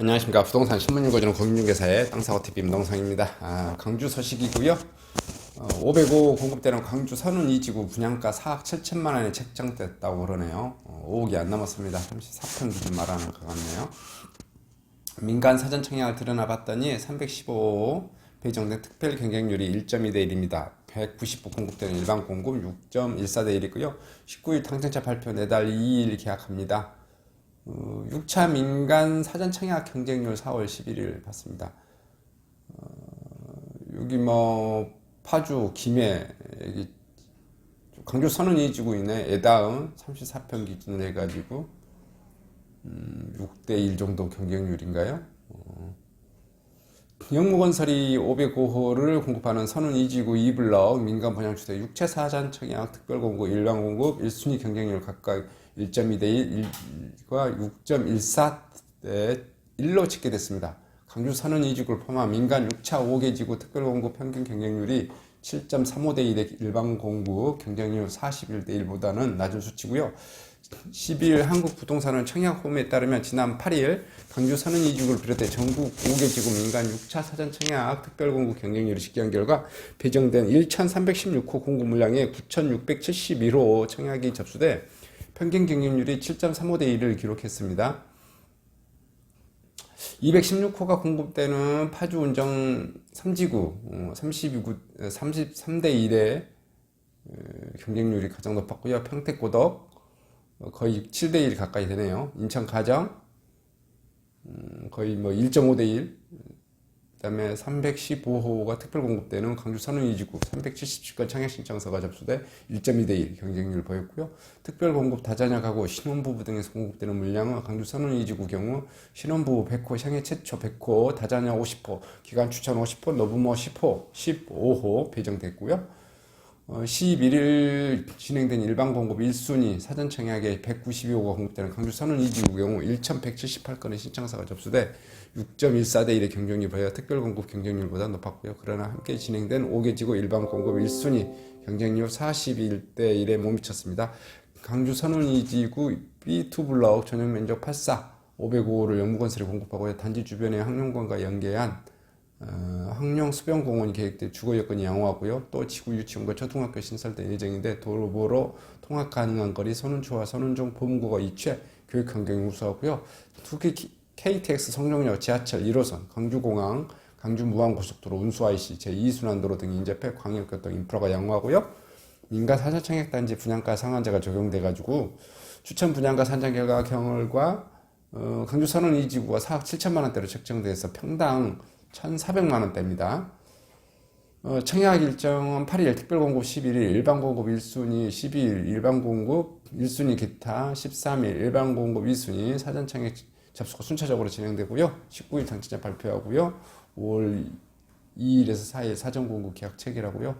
안녕하십니까 부동산 신문 읽어주는 공인중개사의 땅사고TV 임동상입니다 아, 강주 소식이고요 어, 505 공급되는 강주 선운 2지구 분양가 4억 7천만 원에 책정됐다고 그러네요 어, 5억이 안 남았습니다 34편 기준 말하는 것 같네요 민간 사전 청약을 들여다봤더니 315 배정된 특별 경쟁률이 1.2 대 1입니다. 190부 공급되는 일반 공급 6.14 대 1이고요. 19일 당첨자 발표 내달 2일 계약합니다. 어, 6차 민간 사전 청약 경쟁률 4월 11일 봤습니다. 어, 여기 뭐 파주, 김해, 강주 선언이 지구 있네. 에다음 34편 기준으로 해가지고 음, 6대 1 정도 경쟁률인가요? 어. 영무건설이 505호를 공급하는 선운 2지구 2블럭 민간 분양주택 육체 사전 청약 특별 공급 일반 공급 1순위 경쟁률 각각 1.2대 1과 6.14대 1로 집계됐습니다. 강주 선운 2지구를 포함한 민간 6차 5개 지구 특별 공급 평균 경쟁률이 7.35대 1의 일반 공급 경쟁률 41대 1보다는 낮은 수치고요. 12일 한국 부동산원 청약홈에 따르면 지난 8일 강주 선은 이주를 비롯해 전국 5개 지구 민간 6차 사전 청약 특별공급 경쟁률을 집계한 결과 배정된 1,316호 공급 물량에 9,671호 청약이 접수돼 평균 경쟁률이 7.35대 1을 기록했습니다. 216호가 공급되는 파주 운정 3지구 32구 33대 1의 경쟁률이 가장 높았고요. 평택 고덕 거의 7대 1 가까이 되네요. 인천 가정 음, 거의 뭐 1.5대 1. 그다음에 315호가 특별 공급되는 강주 선운 이지구 377건 청약 신청서가 접수돼 1.2대 1 경쟁률을 보였고요. 특별 공급 다자녀가구 신혼부부 등에서 공급되는 물량은 강주 선운 이지구 경우 신혼부부 100호, 생애 최초 100호, 다자녀 50호, 기간 추천 50호, 노부모 10호, 15호 배정됐고요. 어, 11일 진행된 일반 공급 1순위 사전 청약에 192호가 공급되는 강주 선운 2지구 경우 1,178건의 신청서가 접수돼 6.14대 1의 경쟁률 보여 특별 공급 경쟁률보다 높았고요. 그러나 함께 진행된 5개 지구 일반 공급 1순위 경쟁률 41대 1에 못 미쳤습니다. 강주 선운 2지구 B2 블럭 전용 면적 84 505호를 영무건설이 공급하고 단지 주변의 항용관과 연계한 어, 항령 수변공원이 계획돼 주거 여건이 양호하고요. 또 지구 유치원과 초등학교 신설될 예정인데 도로보로 통학 가능한 거리 선운초와 선운종 보문고가 이취해 교육 환경이 우수하고요. 특히 KTX 성동역 지하철 1호선, 강주공항, 강주 무한고속도로 운수 IC 제2순환도로 등이 인접해 광역교통 인프라가 양호하고요. 민간 사전 청약단지 분양가 상한제가 적용돼 가지고 추천 분양가 산정 결과 경월과 어, 강주 선원 2지구가 4억 7천만 원대로 책정돼서 평당 1,400만 원대입니다. 어, 청약 일정은 8일 특별 공급 11일, 일반 공급 1순위 12일, 일반 공급 1순위 기타 13일, 일반 공급 2순위 사전 청약 접수가 순차적으로 진행되고요. 19일 당첨자 발표하고요. 5월 2일에서 4일 사전 공급 계약 체결하고요.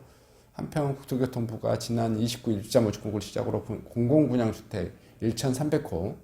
한편 국토교통부가 지난 29일 주자모집 공고를 시작으로 공공분양주택 1,300호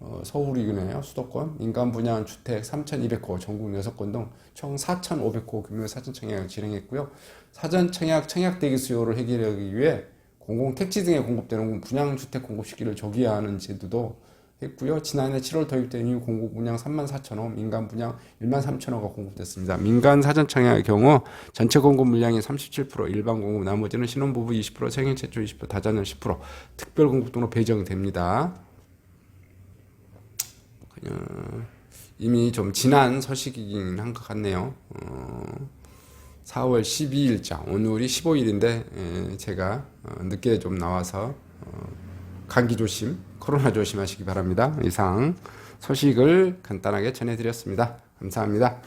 어, 서울이네요. 수도권. 민간 분양 주택 3,200호, 전국 6건 등총 4,500호 규모의 사전 청약을 진행했고요. 사전 청약 청약 대기 수요를 해결하기 위해 공공 택지 등에 공급되는 분양 주택 공급 시기를 조기화하는 제도도 했고요. 지난해 7월 도입된 이후 공공 분양 3만 4천 호, 민간 분양 1만 3천 호가 공급됐습니다. 민간 사전 청약의 경우 전체 공급 물량이 37%, 일반 공급 나머지는 신혼부부 20%, 생애 최초 20%, 다자녀 10%, 특별 공급 등으로 배정됩니다. 그냥 이미 좀 지난 소식이긴 한 것 같네요. 어, 4월 12일자 오늘이 15일인데 예, 제가 어, 늦게 좀 나와서 어, 감기 조심, 코로나 조심하시기 바랍니다. 이상 소식을 간단하게 전해드렸습니다. 감사합니다.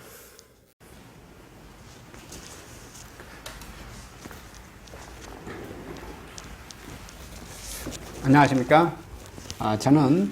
안녕하십니까. 아, 저는